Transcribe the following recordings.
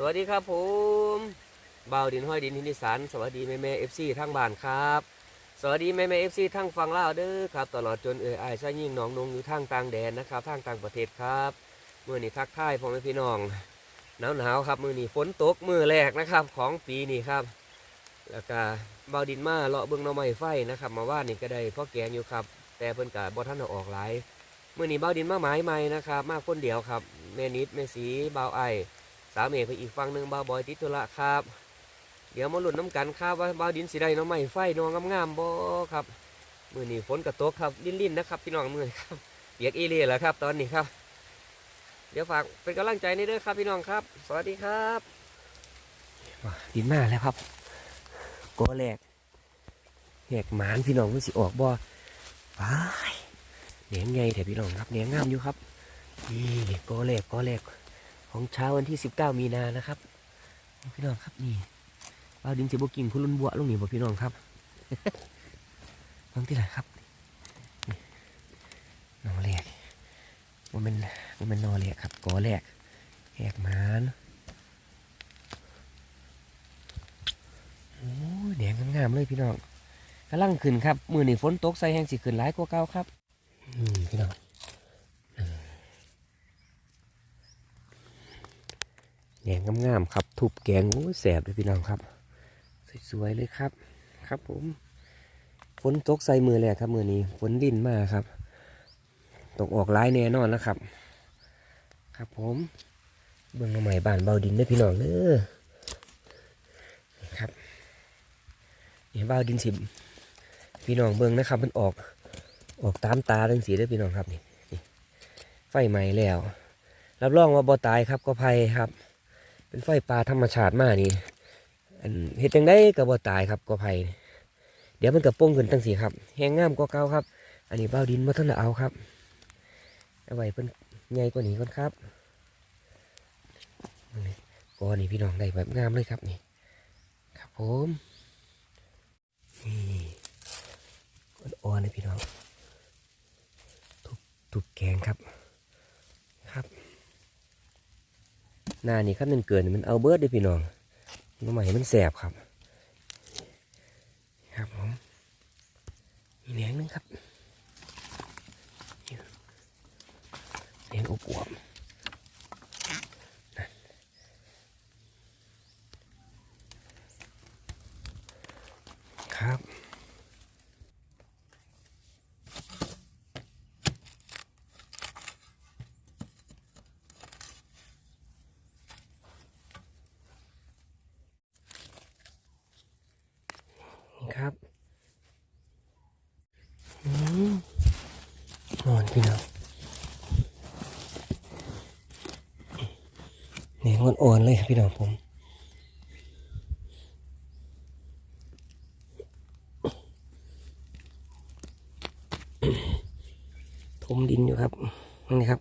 สวัสดีครับผมเบาดินห้อยดินทินิสานสวัสดีแม่แม่เอฟซีทั้งบ้านครับ สวัสดีแม่แม่เอฟซีทั้งฟังเล่าเด้อครับ ตลอดจนเอ่ยอายซะยิ่งหน้องนงอยู่ทางต่างแดนนะครับทางต่างประเทศครับเมื่อนี้ทักทายพ่อแม่พี่น้องหนาวหนาวๆครับมื่อนี้ฝนตกมือแรกนะครับ ของปีนี้ครับ แล้วก็บ่าดินมาเลาะเบื้องน้อไม้ไฟนะครับ มาว่านี่ก็ได้พ่อแกงอยู่ครับ แต่เพิ่นกะบ่ท่านอออกหลายมื่อนี้บ่าดินมาหมายใหม่นะครับ มาคนเดียวครับแม่นิดแม่สีเบาไอ สามเอกไปอีกฝั่งหนึ่งบ่าวบอยติดธุระครับ เดี๋ยวมาลุ้นน้ำกันครับว่าบ่าวดินสีได้น้องใหม่ไฟน้องงามๆบ่ครับมือนี้ฝนกระตกครับลิ่นๆนะครับพี่น้องมือครับเปียกอีเล่แล้วครับ ตอนนี้ครับ เดี๋ยวฝากเป็นกำลังใจนี่ด้วยครับพี่น้องครับ สวัสดีครับดินมาแล้วครับโกแหลกแหกหมานพี่น้องมันสิออกบ่ไปเหนียงไงแต่พี่น้องครับเหนียงงามอยู่ครับนี่โกแหลกโกแหลก ของเช้าวันที่ 19 มีนานะครับพี่น้องครับนี่ปลาดินสิบกินคุณลุนบัวลงนี่บ่พี่น้องครับฟังที่ไหนครับนี่นอแรกมันเป็นมันเป็นนอแรกครับกอแรกแหกมานโอ้ยแดงงามๆเลยพี่น้องกำลังขึ้นครับ มือนี่ฝนตกใส่แห้งสิขึ้นหลายกว่าเก่าครับ อืมพี่น้อง แหนงงามๆครับทุบแกงโอ้ยแสบเลยพี่น้องครับ สวยๆเลยครับ ครับผมฝนตกใส่มือเลยครับมือนี้ฝนดินมากครับ ตกออกร้ายแน่นอนนะครับ ครับผมเบื้องใหม่บานเบาดินเด้พี่น้องเด้อครับนี่เบาดินสิบพี่น้องเบื้องนะครับ มันออกออกตามตาเรื่องสีเด้พี่น้องครับนี่นี่ไฟไหม้แล้ว รับรองว่าบ่ตายครับก็ภัยครับ เป็นไฟป่าธรรมชาติมากนี่อันเห็ดจังได้กับบ่ตายครับกอไผ่เดี๋ยวมันกับโป้งขึ้นตั้งสีครับแห้งงามกว่าเก่าครับ อันนี้เบ้าดินมาท่านเอาครับเอาไว้เป็นใหญ่กว่านี้ก่อนครับนี่กอนี่พี่น้องได้แบบงามเลยครับนี่ ครับผมนี่อ่อนๆเลยพี่น้องทุบทุบแกงครับครับ หน้านี่ขั้นมันเกินมันเอาเบิร์ดเด้พี่น้องน้ำใหม่มันแสบครับ ครับผมมีแหนงนึงครับแหนงอบอวบครับ ครับอนอนพี่น้องเนี่ยงอ่อนๆเลยครับพี่น้องผมถมดินอยู่ครับนี่ครับ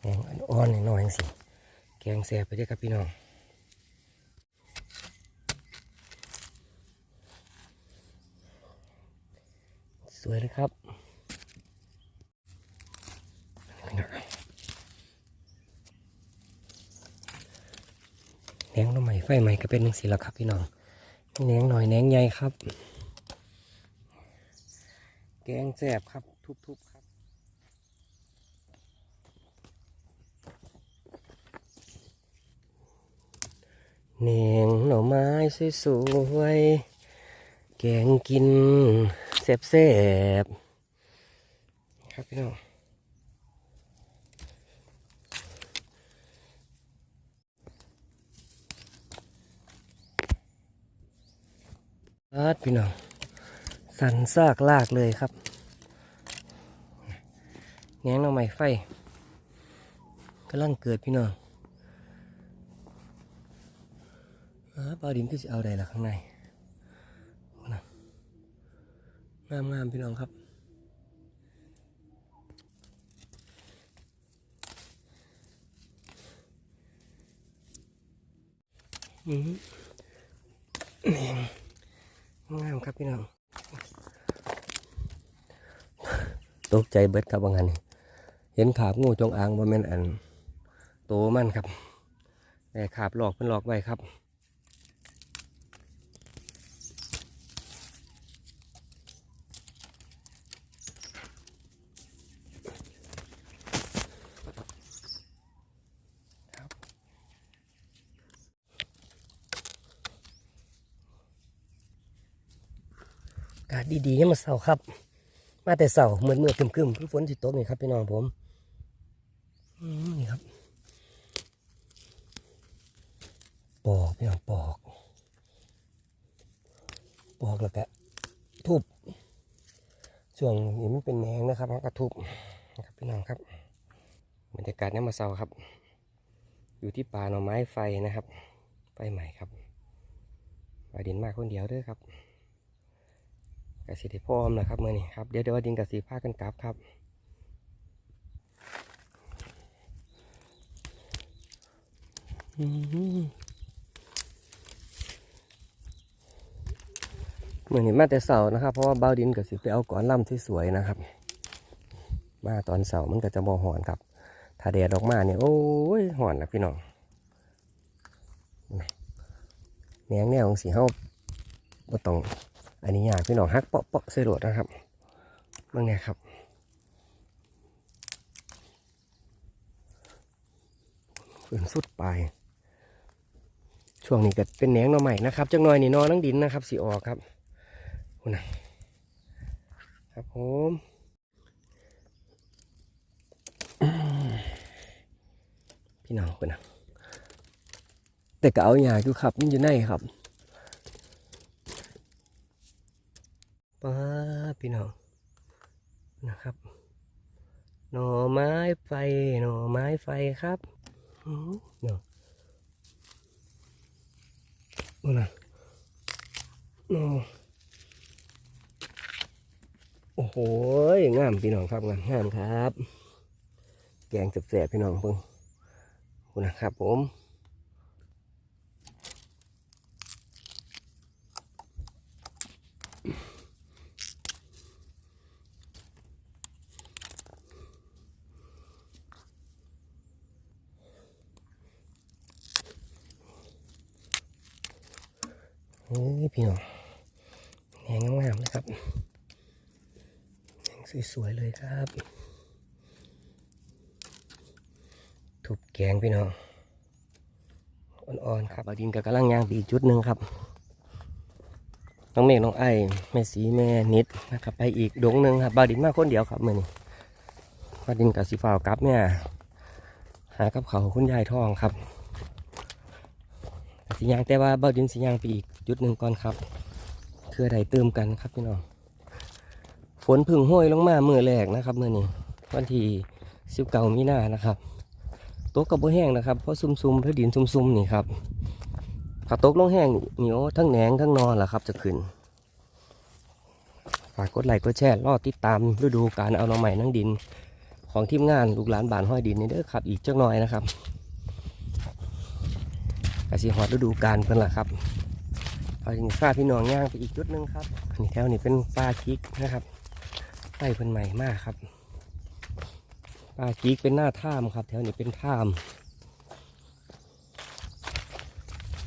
แกงอ่อนๆหน่อยๆสิ แกงแซบไปด้วยครับพี่น้องสวยเลยครับแหนงน้ำใหม่ไฟใหม่ก็เป็นหนึ่งสีแล้วครับพี่น้องแหนงหน่อยแหนงใหญ่ครับ แกงแซบครับทุบๆครับ แหนงหน่อไม้สวยๆแกงกินแซ่บๆครับพี่น้องครับพี่น้องสันซากลากเลยครับแหนงหน่อไม้ไฟกำลังเกิดพี่น้อง อ่า ปลาดินก็จะเอาได้ละข้างในนะงามงามๆพี่น้องครับ อืมนี่งามครับพี่น้อง ตกใจเบิดครับว่างั้นเห็นขาบงูจงอางว่แม่นอัน โตมันครับแต่ขาบหลอกเพิ่นหลอกไว้ครับากาศดีๆยังมาเสาครับ มาแต่เสาเหมือนเมื่อครึมๆคือฝนสิตกนี่ครับพี่น้องผมนี่ครับ ปอกพี่น้องปอก ปอกแล้วก็ทุบช่วงนี้มันเป็นแหงนะครับแล้วก็ทุบนะครับพี่น้องครับบรรยากาศยังมาเสาครับ อยู่ที่ป่าหน่อไม้ไฟนะครับไฟใหม่ครับปลาดินมากคนเดียวเด้อครับ กสิได้พร้อมนะครับเมื่อนี้ครับเดี๋ยวเดี๋ยวดินกสิพากันกลับครับอืมเมื่อนี้มาแต่เสาร์นะครับ เพราะว่าเบาดินกสิไปเอาก้อนล่ำที่สวยนะครับ มาตอนเสาร์มันก็จะบอหอนครับ ถ้าแดดออกมาเนี่ยโอ้ยหอนนะพี่น้องแหนงแนวของสีเฮาบ่ต้อง อันนี้ยากพี่น้องฮักเปาะเปาะใส่โหลดนะครับมื่อไงครับ ฝืนสุดไป ช่วงนี้ก็เป็นแหนงหน่อใหม่นะครับจังหน่อยนี่นอนังดินนะครับสีออกครับคุณนะครับผมพี่น้องคุณนะแต่ก็เอาอยากอยู่ครับมันอยู่ในครับ ป้าพี่น้องนะครับ หน่อไม้ไฟ หน่อไม้ไฟครับเนาะนู่นนะหน่อโอ้โหงามพี่น้องครับงามงามครับ แกงแสบๆพี่น้องเพิ่งนะครับผม พี่น้องแหงงามๆนะครับแหงสวยๆเลยครับ ถูกแกงพี่น้องอ่อนๆครับบาดินกับกำลังยางไปอีกจุดหนึ่งครับน้องเมฆน้องไอ้แม่สีแม่นิดนะครับ ไปอีกดงหนึ่งครับบาดินมาคนเดียวครับมือนี้บาดินกับสีฟ้าวกลับเนี่ยหากับเขาคุณยายทองครับสียางแต่ว่าบาดินสียางไปอีก จุดหนึ่งก่อนครับเพื่อใดเติมกันครับพี่น้องฝนพึ่งห้อยลงมาเมื่อแรกนะครับเมื่อนี้วันที่สิบเก้ามีนานะครับตกกับบ่แห้งนะครับเพราะซุ่มๆเพราะดินซุ่มๆนี่ครับถ้าตกลงแห้งเหนี่โอ้ทั้งแหนงทั้งนอนแหละครับจะขึ้นฝากกดไลค์กดแชร์รอติดตามฤดูการเอาน่อใหม่นั่งดิน ของทีมงานลูกหลานบานห้อยดินนี่เด้อครับ อีกจักหน่อยนะครับกสิฮอดฤดูกาลเพิ่นละครับ เอาถึงฟ้าพี่น้องย่างไปอีกจุดหนึงครับอันนี้แถวนี้เป็นปลาคิกนะครับไต้เพิ่นใหม่มากครับปลาคิกเป็นหน้าถ้ำครับ แถวนี้เป็นถ้ำ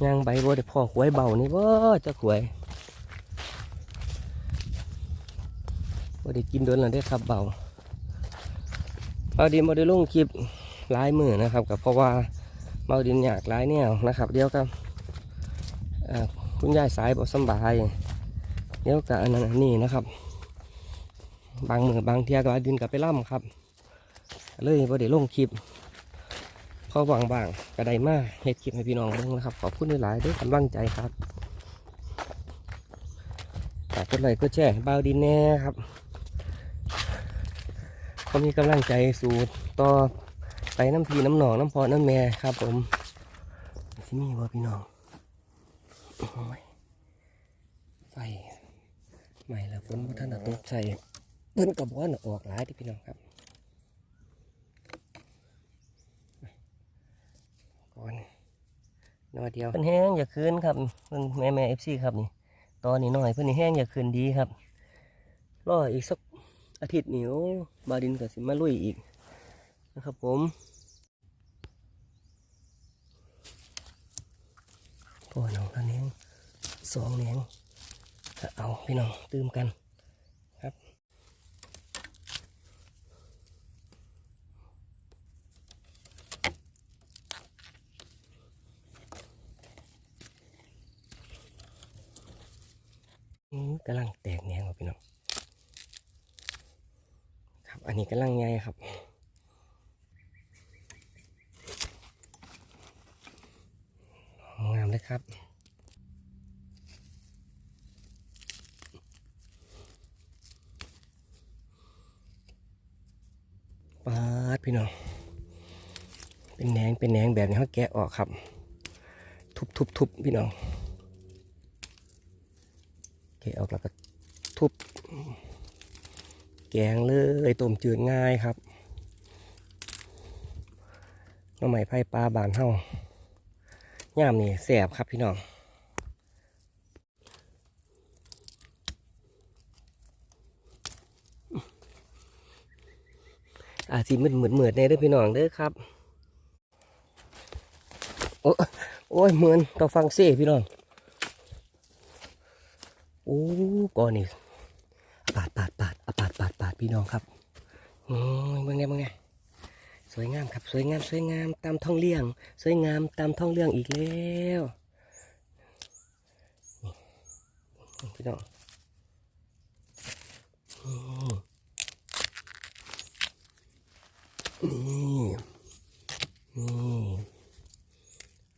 ย่างใบบัได้พอหวยเบานี่บ่จะหวยบ่ได้กินโดนแล้วได้ครับเบาพอดีบ่ได้ลงคลิปหลายมือนะครับกับเพราะว่าเมาดินอยากหลายแนวนะครับ เดียวกับ คุณยายสายบอกสบายเดี๋ยวกับอันนั้นอันนี้นะครับ บางมือบางเทียก็ดินกับไปล่ำครับ เลยพอได้ลงคลิปพอวางบางๆก็ไดมาเฮ็ดคลิปให้พี่น้องเบิ่งนะครับ ขอบคุณหลายๆด้วยกำลังใจครับฝากกดไลค์กดแชร์บ่าวดินแน่ครับเขามีกำลังใจสู่ต่อไปน้ำพีน้ำหนองน้ำพอน้ำแม่ครับผมสิมีบ่พี่น้อง โอ้ยไฟใหม่แล้วฝนบ่ท่านได้ตกใส่เพิ่นกับว่าน่ะออกหลายที่พี่น้องครับก่อนน้อยเดียวเพิ่นแห้งอย่าคืนครับเพิ่นแม่แม่เอฟซีครับนี่ตอนนี้น้อยเพิ่นนี่แห้งอย่าคืนดีครับรออีกสักอาทิตย์นี้โอ้บาดินก็สิมาลุยอีกนะครับผมพ่อน้องท่านเอง สองเนียงเอาพี่น้องตื่มกันครับกำลังแตกแหนงครับพี่น้องครับอันนี้กำลังไงครับงามเลยครับ ปาด พี่น้อง เป็นแหนงเป็นแหนงแบบนี้เขาแกะออกครับ ทุบทุบทุบพี่น้องแกะออกแล้วก็ทุบ แกงเลยต้มจืดง่ายครับน้ำใหม่ไผ่ปลาบานเฮาย่ามนี่แสบครับพี่น้อง อาจสิมืดมืดมืดๆๆแน่เด้อพี่น้องเด้อครับ โอ้โอ้ยเหมือนต้องฟังเสียพี่น้อง โอ้ก่อนนี่ปาดปาดปาดอปาดปาดปาดพี่น้องครับโอ้ยเมื่อไงเมื่อไงสวยงามครับสวยงามสวยงามตามท้องเลี้ยง สวยงามตามท้องเรื่องอีกแล้วพี่น้อง นี่นี่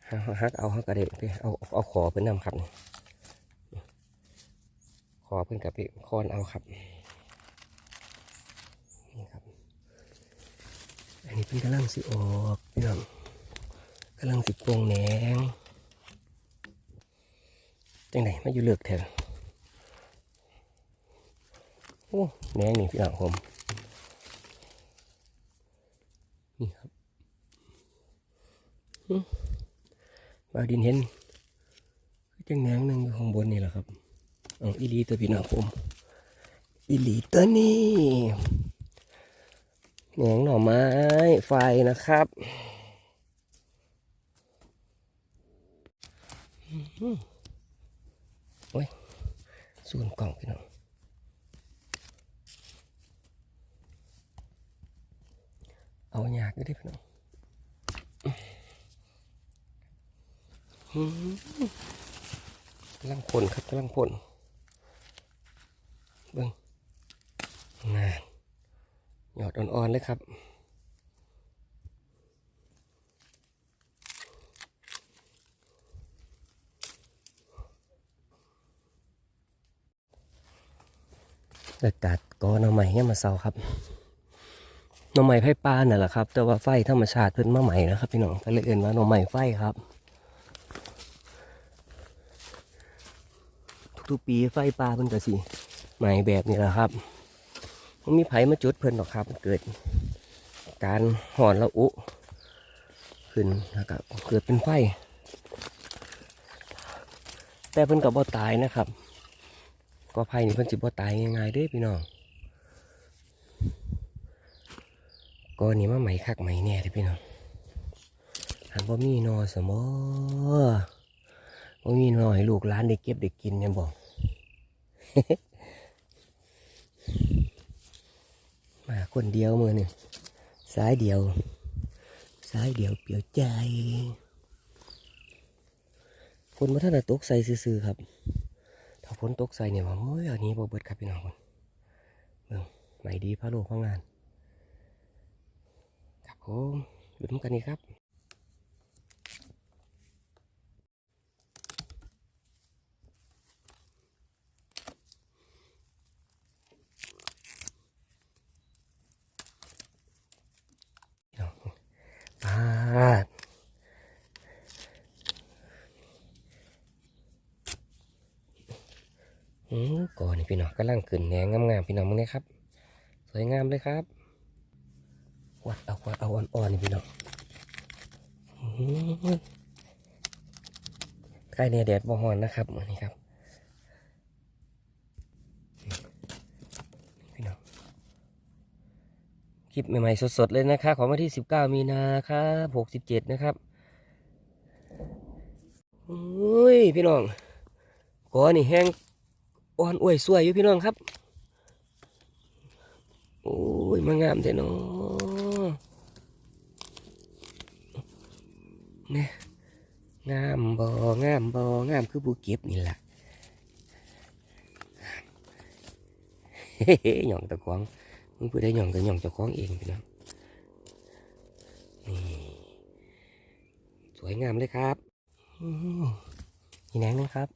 ฮักฮักเอาฮักกระเด็นไปเอาเอาเอาขอเพิ่อนนำครับขอเพิ่อนกับพี่คอนเอาครับนี่ครับ อันนี้เป็นกำลังสิออกพี่น้องกำลังสิโปวงแหนงจังไหนมาอยู่เลือกแทนโอ้แหนงนี่พี่น้องผม นี่ครับบาดินเห็นคือจังแหนงหนึ่งอยู่ข้างบนนี่แหละครับเอาอีลีตัวพี่น้องผมอีลีตัวนี้แหนงหน่อไม้ไฟนะครับโอ้ยส่วนกล่องพี่น้อง เอาอยากก็ได้พี่น้องกำลังพ่นครับกำลังพ่นเบิ้งงานหยอดอ่อนๆเลยครับอากาศก็หน่อใหม่เนี่ยมมาเศร้าครับ หน่อใหม่ไผ่ปลาน่ะแหละครับ แต่ว่าไฟธรรมชาติเพิ่นมาใหม่นะครับ พี่น้องก็เลยเอื่นว่าหน่อใหม่ไฟครับ ทุกๆปีไฟปลาเพิ่นก็สิใหม่แบบนี้แหละครับมันมีไผมาจุดเพิ่นหรอกครับเกิด การห่อนละอุขึ้นแล้วก็เกิดเป็นไฟ แต่เพิ่นกับบ่ตายนะครับ ก็ไผ่นี่เพิ่นสิบ่ตายง่ายๆเด้พี่น้อง ก็นี่มาไหมคักไหมแน่เด้พี่น้องหากบ่มีนอสมอบ่มีนอให้ลูกหลานได้เก็บได้กินเนี่ยบอกมาคนเดียวมือหนึ่งสายเดียว สายเดียวเปลี่ยวใจฝนมาท่านตกใส่ซื่อๆครับ ถ้าฝนตกใส่เนี่ยว่าโอ้ยอันนี้บ่เบิดครับพี่น้องคนเบิ่งไหนดีพระโลกพระงาน ผมอยู่ด้วยกันนี่ครับพี่น้องปาดอืมก่อนนี่พี่น้องกำลังขึ้นแหนงงามๆพี่น้องมึงเนี่ยครับ สวยงามเลยครับ วัดเอาวัดเอาอ่อนๆนี่พี่น้องใกล้เนี่ยแดดบ่ฮ้อนนะครับอันนี้ครับพี่น้องคลิปใหม่ๆสดๆเลยนะครับของวันที่19มีนาครับ67นะครับอุ้ยพี่น้องกอนี่แห้งอ่อนอ้วยสวยอยู่พี่น้องครับ โอ้ยมางามแต่น้อเนี่ยงามบ่งามบ่งามคือผู้เก็บนี่แหละเฮ้หย่องตะควงมึงพูดได้หย่องก็หย่องตะควงเองพี่น้องนี่สวยงามเลยครับอื้อหืออีกแนงนึงครับ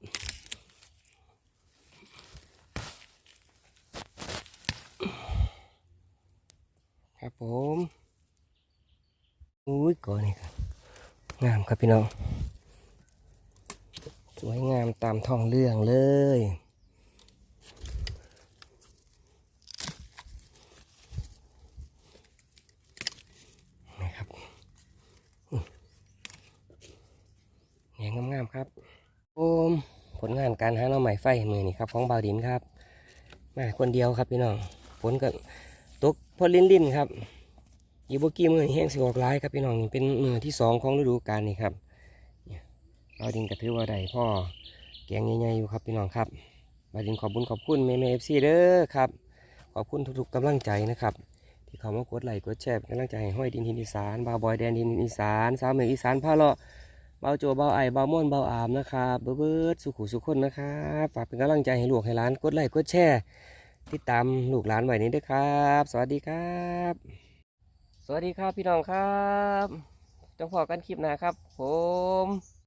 ครับผมอุ้ยก่อนนี่ครับ งามครับพี่น้อง สวยงามตามท้องเรื่องเลย นะครับแหงงามๆครับโอมผลงานการหาหน่อใหม่ไฟมือนี่ครับของบาวดินครับมาคนเดียวครับพี่น้องฝนก็ตกพอลินลินครับ อยูโบกี้มือแห้งสิออกร้ายครับพี่น้องนี่เป็นมือที่สองของฤดูกาลนี่ครับเนี่ยบาดินก็ถือว่าได้พ่อแกงใหญ่ๆอยู่ครับพี่น้องครับบาดินขอบคุญขอบคุณเมย์เอฟซีเด้อครับ ขอบคุณทุกๆกำลังใจนะครับ ที่เขามากดไลค์กดแชร์กำลังใจให้ห้อยดินทินอีสานบาวบอยแดนดินอีสานสาวเหนืออีสานพาเลาะเบาโจเบาไอเบาม่วนเบาอามนะครับเบิร์ดสุขุสุขคนนะครับฝากเป็นกำลังใจให้ลูกให้หลานกดไลค์กดแชร์ติดตามลูกหลานไว้นี้ด้วยครับ สวัสดีครับ สวัสดีครับพี่น้องครับจงพอกันคลิปหน้าครับ ผม